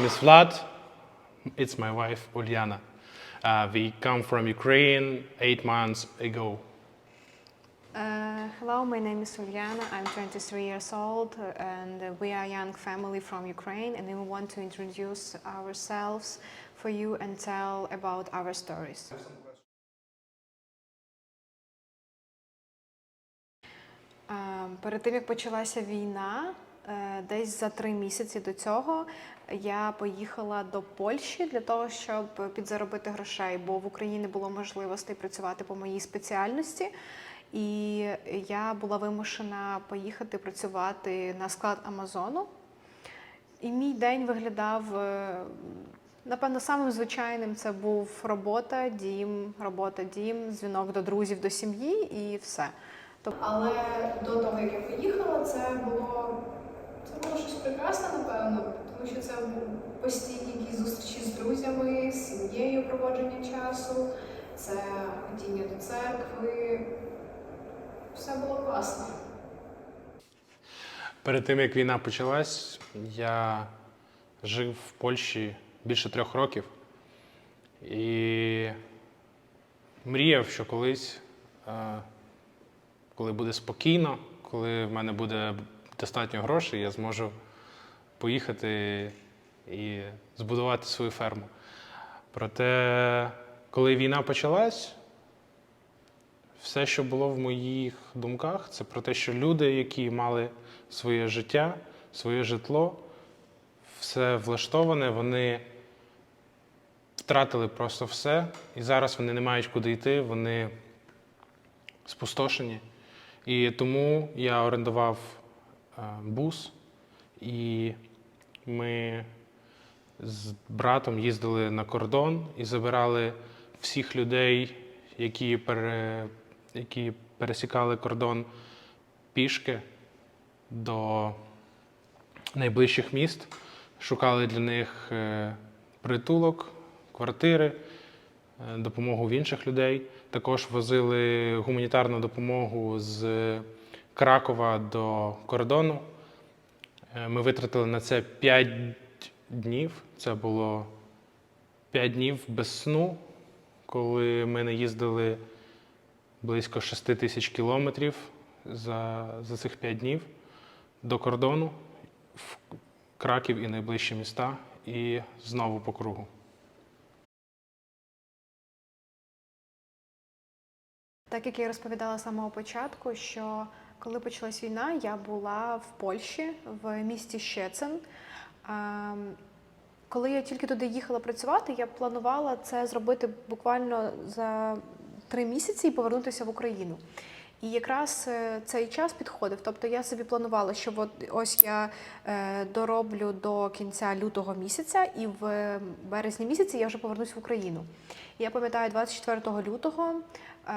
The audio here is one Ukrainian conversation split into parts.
Okay. My name is Vlad. It's my wife, Uliana. Uh, we come from Ukraine eight months ago. Uh, hello, my name is Uliana. I'm 23 years old, uh, and uh, we are a young family from Ukraine, and we want to introduce ourselves for you and tell about our stories. Е, Перед тим як почалася війна, е, десь за три місяці до цього я поїхала до Польщі для того, щоб підзаробити грошей, бо в Україні було можливостей працювати по моїй спеціальності. І я була вимушена поїхати працювати на склад Амазону. І мій день виглядав, е, напевно, самим звичайним це був робота, дім, робота, дім, дзвінок до друзів, до сім'ї і все. Але до того, як я поїхала, це було це було щось прекрасне, напевно, тому що це постійні якісь зустрічі з друзями, з сім'єю проводження часу, це ходіння до церкви. Все було класно. Перед тим як війна почалась, я жив в Польщі більше трьох років і мріяв, що колись, е, коли буде спокійно, коли в мене буде достатньо грошей, я зможу поїхати і збудувати свою ферму. Проте, коли війна почалась, все, що було в моїх думках, це про те, що люди, які мали своє життя, своє житло, все влаштоване, вони втратили просто все, і зараз вони не мають куди йти, вони спустошені. І тому я орендував е, бус, і ми з братом їздили на кордон і забирали всіх людей, які, пере, які пересікали кордон пішки до найближчих міст, шукали для них е, притулок, квартири, е, допомогу в інших людей. Також возили гуманітарну допомогу з Кракова до кордону. Е, Ми витратили на це 5 днів. Це було 5 днів без сну, коли ми не їздили близько 6 тисяч кілометрів за, за цих 5 днів до кордону в Краків і найближчі міста, і знову по кругу. Так як я розповідала з самого початку, що коли почалась війна, я була в Польщі, в місті Щецин. Ем, Коли я тільки туди їхала працювати, я планувала це зробити буквально за три місяці і повернутися в Україну. І якраз е, цей час підходив. Тобто я собі планувала, що от ось я е, дороблю до кінця лютого місяця, і в березні місяці я вже повернусь в Україну. Я пам'ятаю, 24 лютого е,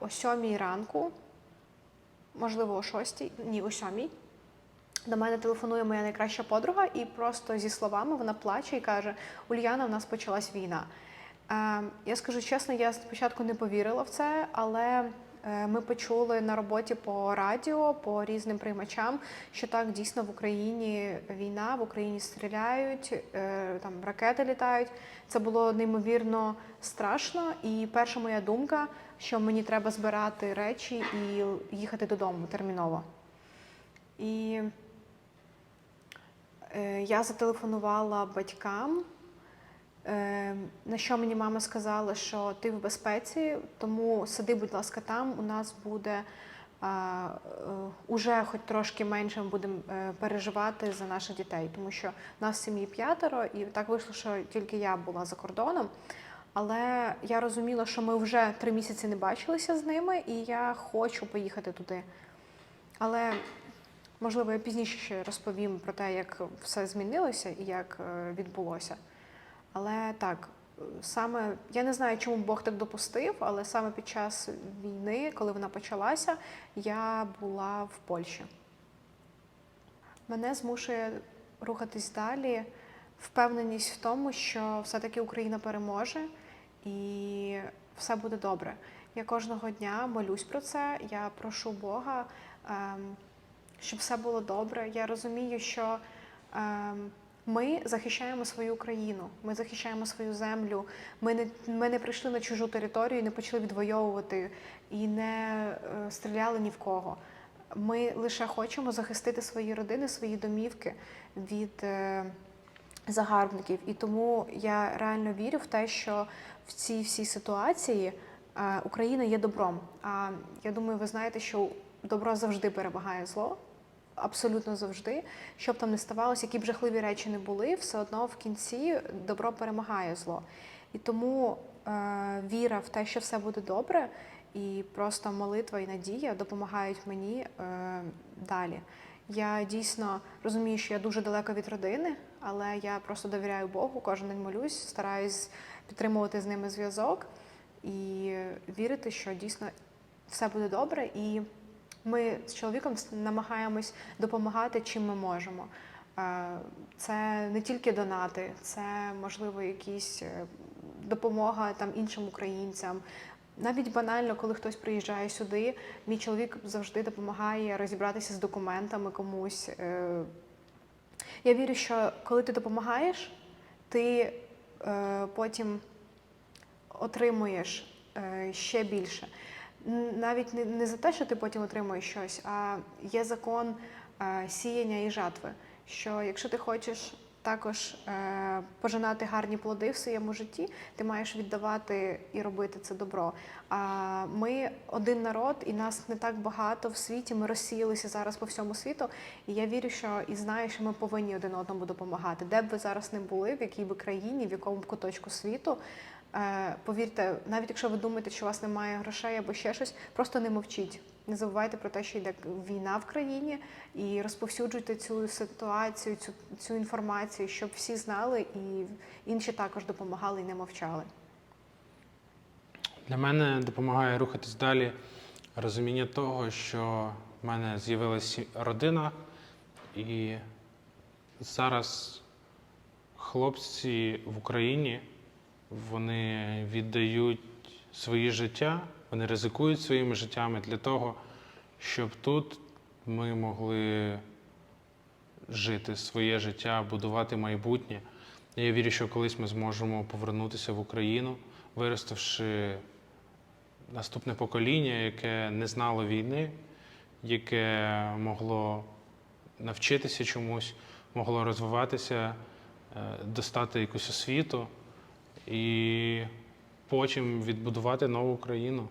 о 7 ранку, можливо, о шостій, ні, о сьомій. до мене телефонує моя найкраща подруга, і просто зі словами вона плаче і каже: Ульяна, в нас почалась війна. Е, я скажу чесно, я спочатку не повірила в це, але ми почули на роботі по радіо, по різним приймачам, що так дійсно в Україні війна, в Україні стріляють, е, там ракети літають. Це було неймовірно страшно. І перша моя думка, що мені треба збирати речі і їхати додому терміново. І е, я зателефонувала батькам. Е, На що мені мама сказала, що ти в безпеці, тому сиди, будь ласка, там. У нас буде а, е, уже хоч трошки менше ми будемо е, переживати за наших дітей, тому що нас в сім'ї п'ятеро, і так вийшло, що тільки я була за кордоном. Але я розуміла, що ми вже три місяці не бачилися з ними, і я хочу поїхати туди. Але можливо я пізніше ще розповім про те, як все змінилося і як е, відбулося. Але так, саме я не знаю, чому Бог так допустив, але саме під час війни, коли вона почалася, я була в Польщі. Мене змушує рухатись далі, впевненість в тому, що все-таки Україна переможе і все буде добре. Я кожного дня молюсь про це. Я прошу Бога, ем, щоб все було добре. Я розумію, що ем, ми захищаємо свою країну, ми захищаємо свою землю. Ми не, ми не прийшли на чужу територію, не почали відвоювати і не е, стріляли ні в кого. Ми лише хочемо захистити свої родини, свої домівки від е, загарбників. І тому я реально вірю в те, що в цій всій ситуації е, Україна є добром. А я думаю, ви знаєте, що добро завжди перемагає зло. Абсолютно завжди, що б там не ставалося, які б жахливі речі не були, все одно в кінці добро перемагає зло. І тому е, віра в те, що все буде добре, і просто молитва і надія допомагають мені е, далі. Я дійсно розумію, що я дуже далеко від родини, але я просто довіряю Богу, кожен день молюсь, стараюсь підтримувати з ними зв'язок і вірити, що дійсно все буде добре. І ми з чоловіком намагаємось допомагати, чим ми можемо. Е, Це не тільки донати, це можливо якісь е, допомога там іншим українцям. Навіть банально, коли хтось приїжджає сюди, мій чоловік завжди допомагає розібратися з документами комусь. Е, Я вірю, що коли ти допомагаєш, ти потім отримуєш ще більше. Навіть не, не за те, що ти потім отримуєш щось, а є закон е, сіяння і жатви. Що якщо ти хочеш також е, пожинати гарні плоди в своєму житті, ти маєш віддавати і робити це добро. А ми один народ, і нас не так багато в світі. Ми розсіялися зараз по всьому світу. І я вірю, що і знаю, що ми повинні один одному допомагати. Де б ви зараз не були, в якій би країні, в якому б куточку світу. Е, Повірте, навіть якщо ви думаєте, що у вас немає грошей або ще щось, просто не мовчіть. Не забувайте про те, що йде війна в країні, і розповсюджуйте цю ситуацію, цю, цю інформацію, щоб всі знали і інші також допомагали і не мовчали. Для мене допомагає рухатись далі розуміння того, що в мене з'явилася родина, і зараз хлопці в Україні вони віддають свої життя, вони ризикують своїми життями для того, щоб тут ми могли жити своє життя, будувати майбутнє. Я вірю, що колись ми зможемо повернутися в Україну, виростивши наступне покоління, яке не знало війни, яке могло навчитися чомусь, могло розвиватися, е, достати якусь освіту і потім відбудувати нову країну.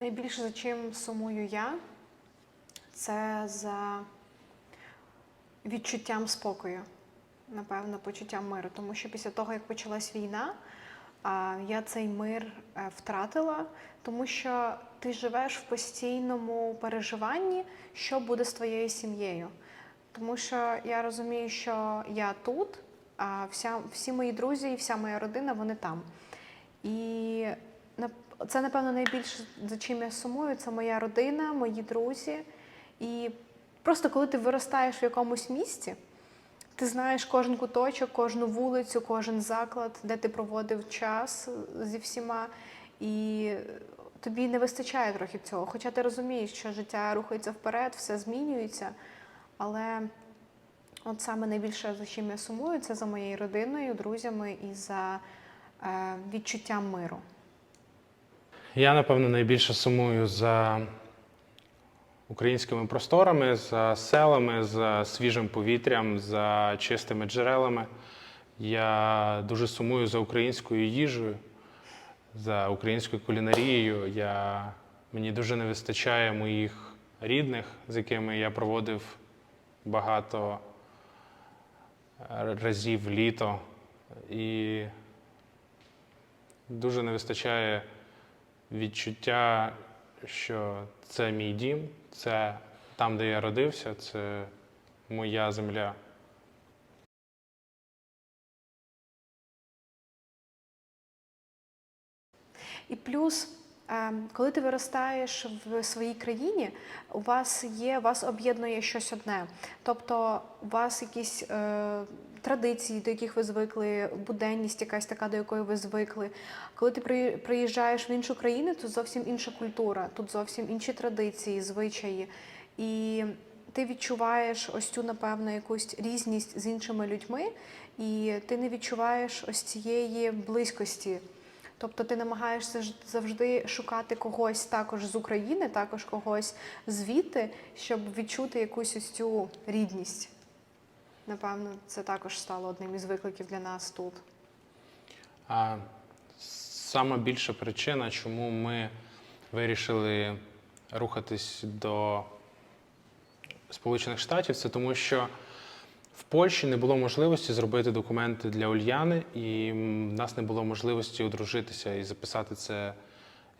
Найбільше за чим сумую я, це за відчуттям спокою, напевно, почуттям миру. Тому що після того, як почалась війна, я цей мир е, втратила, тому що ти живеш в постійному переживанні, що буде з твоєю сім'єю. Тому що я розумію, що я тут, а вся, всі мої друзі і вся моя родина вони там. І це, напевно, найбільше за чим я сумую, це моя родина, мої друзі. І просто коли ти виростаєш в якомусь місці, ти знаєш кожен куточок, кожну вулицю, кожен заклад, де ти проводив час зі всіма. І тобі не вистачає трохи цього. Хоча ти розумієш, що життя рухається вперед, все змінюється. Але от саме найбільше за чим я сумую, це за моєю родиною, друзями і за е, відчуттям миру. Я, напевно, найбільше сумую за українськими просторами, за селами, за свіжим повітрям, за чистими джерелами. Я дуже сумую за українською їжею, за українською кулінарією. Я, мені дуже не вистачає моїх рідних, з якими я проводив багато разів літо. І дуже не вистачає відчуття, що це мій дім, це там, де я родився, це моя земля. І плюс, коли ти виростаєш в своїй країні, у вас є, вас об'єднує щось одне. Тобто, у вас якісь е, традиції, до яких ви звикли, буденність якась така, до якої ви звикли. Коли ти приїжджаєш в іншу країну, тут зовсім інша культура, тут зовсім інші традиції, звичаї. І ти відчуваєш ось цю, напевно, якусь різність з іншими людьми, і ти не відчуваєш ось цієї близькості. Тобто ти намагаєшся завжди шукати когось також з України, також когось звідти, щоб відчути якусь ось цю рідність. Напевно, це також стало одним із викликів для нас тут. А сама більша причина, чому ми вирішили рухатись до Сполучених Штатів, це тому, що в Польщі не було можливості зробити документи для Ульяни, і в нас не було можливості одружитися і записати це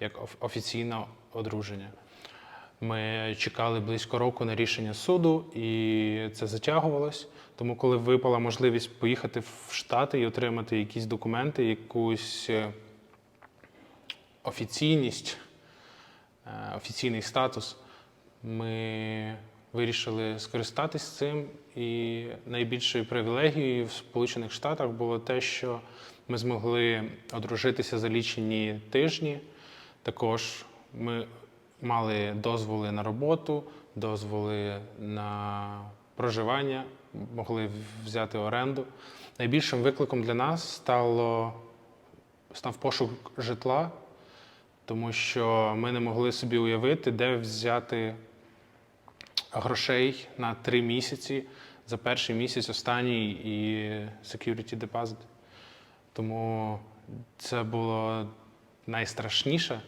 як офіційне одруження. Ми чекали близько року на рішення суду, і це затягувалось. Тому, коли випала можливість поїхати в Штати і отримати якісь документи, якусь е, офіційність, е, офіційний статус, ми вирішили скористатись цим. І найбільшою привілегією в Сполучених Штатах було те, що ми змогли одружитися за лічені тижні. Також ми мали дозволи на роботу, дозволи на проживання, могли взяти оренду. Найбільшим викликом для нас стало став пошук житла, тому що ми не могли собі уявити, де взяти грошей на три місяці за перший місяць, останній і security deposit. Тому це було найстрашніше.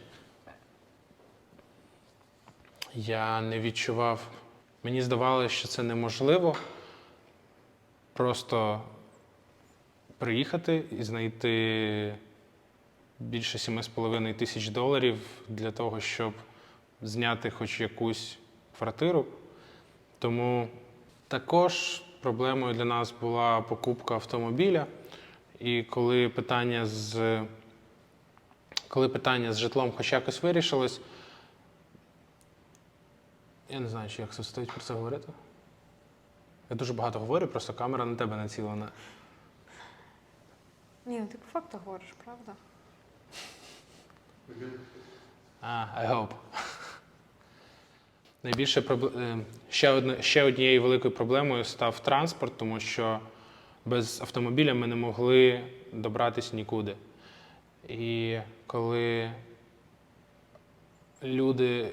Я не відчував. Мені здавалося, що це неможливо просто приїхати і знайти більше 7,5 тисяч доларів для того, щоб зняти хоч якусь квартиру. Тому також проблемою для нас була покупка автомобіля. І коли питання з, коли питання з житлом хоч якось вирішилось, я не знаю, чи як це стоїть про це говорити. Я дуже багато говорю, просто камера на тебе націлена. Ні, ну ти по факту говориш, правда? А, I hope. Найбільше е, ще, одне, ще однією великою проблемою став транспорт, тому що без автомобіля ми не могли добратися нікуди. І коли люди, е,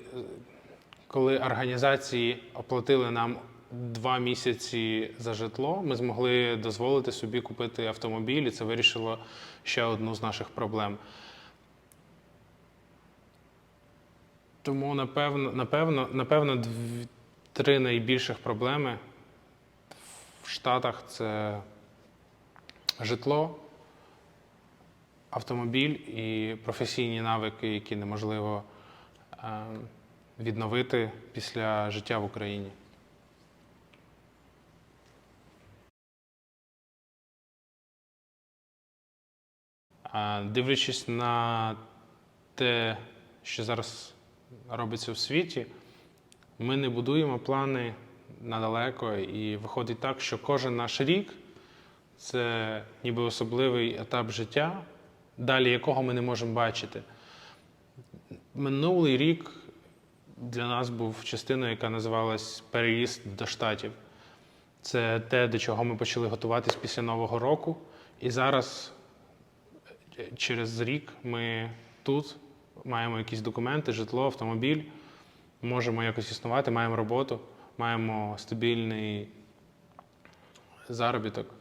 коли організації оплатили нам два місяці за житло, ми змогли дозволити собі купити автомобіль, і це вирішило ще одну з наших проблем. Тому, напевно, напевно, напевно, дві, три найбільших проблеми в Штатах це житло, автомобіль і професійні навики, які неможливо е, відновити після життя в Україні. Дивлячись на те, що зараз робиться в світі, ми не будуємо плани надалеко, і виходить так, що кожен наш рік це ніби особливий етап життя, далі якого ми не можемо бачити. Минулий рік для нас був частиною, яка називалась Переїзд до Штатів. Це те, до чого ми почали готуватись після Нового року. І зараз, через рік, ми тут маємо якісь документи, житло, автомобіль, можемо якось існувати, маємо роботу, маємо стабільний заробіток.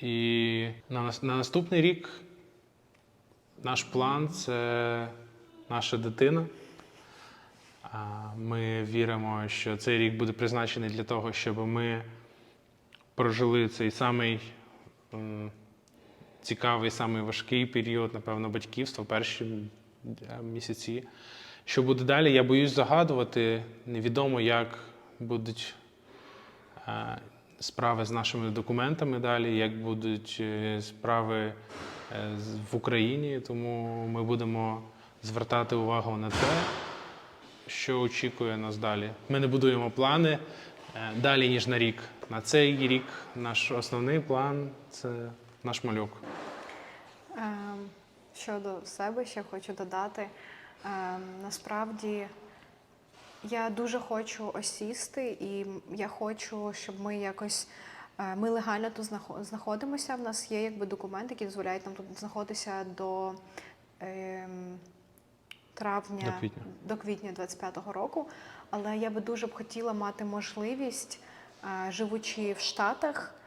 І на, на наступний рік наш план це наша дитина. Ми віримо, що цей рік буде призначений для того, щоб ми прожили цей самий цікавий, самий важкий період, напевно, батьківства, перші місяці. Що буде далі, я боюсь загадувати. Невідомо, як будуть е, справи з нашими документами далі, як будуть е, справи е, в Україні. Тому ми будемо звертати увагу на те, що очікує нас далі. Ми не будуємо плани е, далі, ніж на рік. На цей рік наш основний план це наш малюк. Ем, Щодо себе ще хочу додати. ем, Насправді Я дуже хочу осісти, і я хочу, щоб ми якось. е, Ми легально тут знахо- знаходимося. В нас є якби документи, які дозволяють нам тут знаходитися до ем, травня До квітня. до квітня 25-го року. Але я би дуже б хотіла мати можливість, е, живучи в Штатах, е,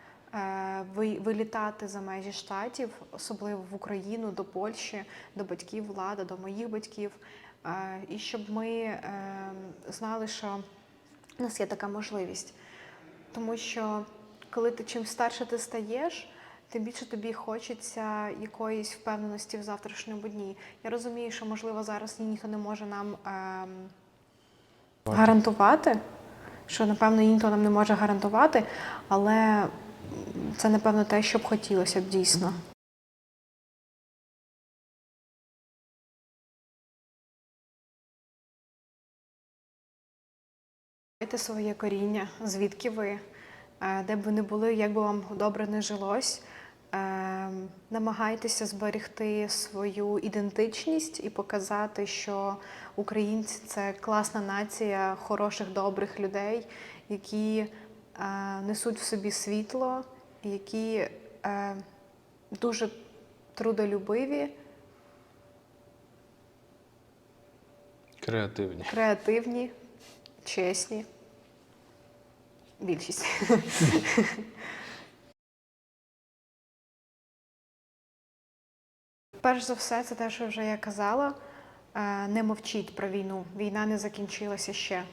вилітати за межі штатів, особливо в Україну, до Польщі, до батьків влада, до моїх батьків. Е, І щоб ми е, знали, що у нас є така можливість. Тому що коли ти чим старше ти стаєш, тим більше тобі хочеться якоїсь впевненості в завтрашньому дні. Я розумію, що можливо зараз ніхто не може нам ем, гарантувати, що напевно ніхто нам не може гарантувати, але це напевно те, що б хотілося б дійсно. Знаєте своє коріння, звідки ви, е, де б ви не були, як би вам добре не жилось. Е, Намагайтеся зберегти свою ідентичність і показати, що українці це класна нація хороших, добрих людей, які несуть в собі світло, які е, дуже трудолюбиві, Креативні. креативні, чесні. Більшість. Перш за все, це те, що вже я казала. е, Не мовчіть про війну. Війна не закінчилася ще.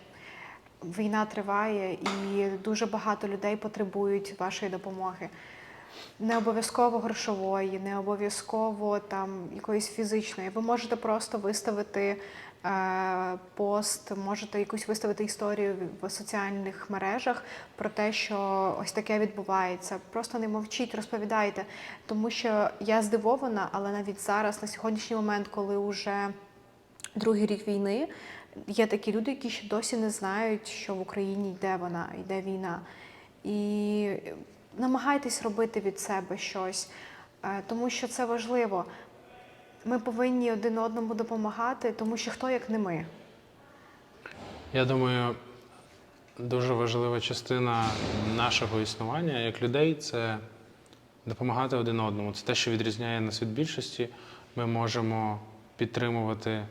Війна триває, і дуже багато людей потребують вашої допомоги. Не обов'язково грошової, не обов'язково там якоїсь фізичної. Ви можете просто виставити е, пост, можете якусь виставити історію в соціальних мережах про те, що ось таке відбувається. Просто не мовчіть, розповідайте. Тому що я здивована, але навіть зараз, на сьогоднішній момент, коли вже другий рік війни, є такі люди, які ще досі не знають, що в Україні йде вона, йде війна. І намагайтесь робити від себе щось, е, тому що це важливо. Ми повинні один одному допомагати, тому що хто як не ми. Я думаю, дуже важлива частина нашого існування як людей це допомагати один одному. Це те, що відрізняє нас від більшості. Ми можемо підтримувати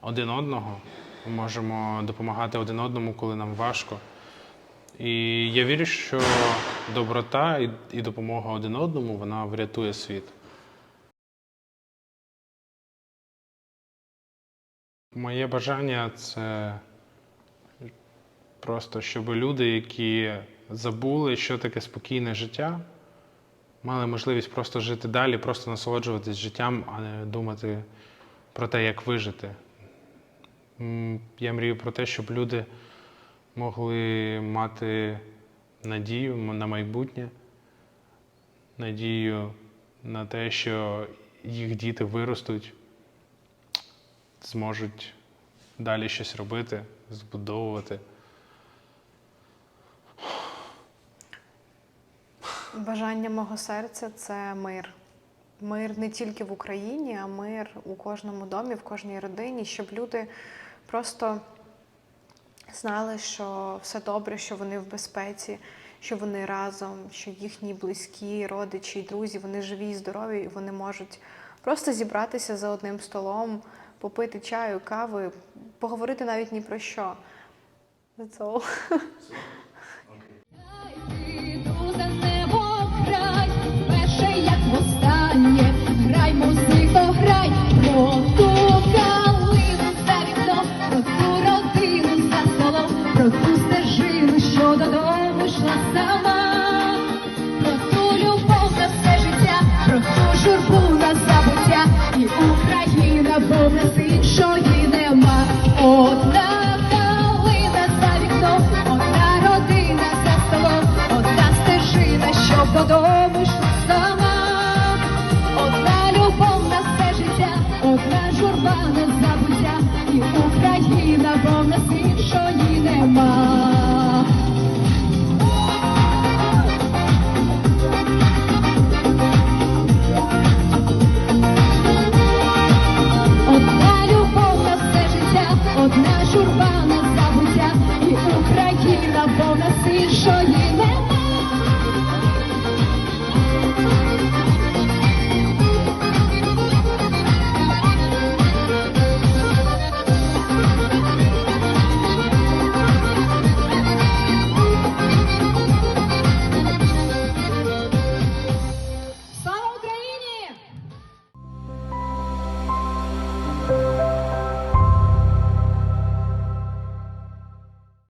один одного, ми можемо допомагати один одному, коли нам важко. І я вірю, що доброта і, і допомога один одному вона врятує світ. Моє бажання це просто, щоб люди, які забули, що таке спокійне життя, мали можливість просто жити далі, просто насолоджуватись життям, а не думати про те, як вижити. Я мрію про те, щоб люди могли мати надію на майбутнє, надію на те, що їх діти виростуть, зможуть далі щось робити, збудовувати. Бажання мого серця це мир. Мир не тільки в Україні, а мир у кожному домі, в кожній родині, щоб люди просто знали, що все добре, що вони в безпеці, що вони разом, що їхні близькі, родичі, друзі, вони живі і здорові, і вони можуть просто зібратися за одним столом, попити чаю, кави, поговорити навіть ні про що. That's all. Іду за небо край, перше як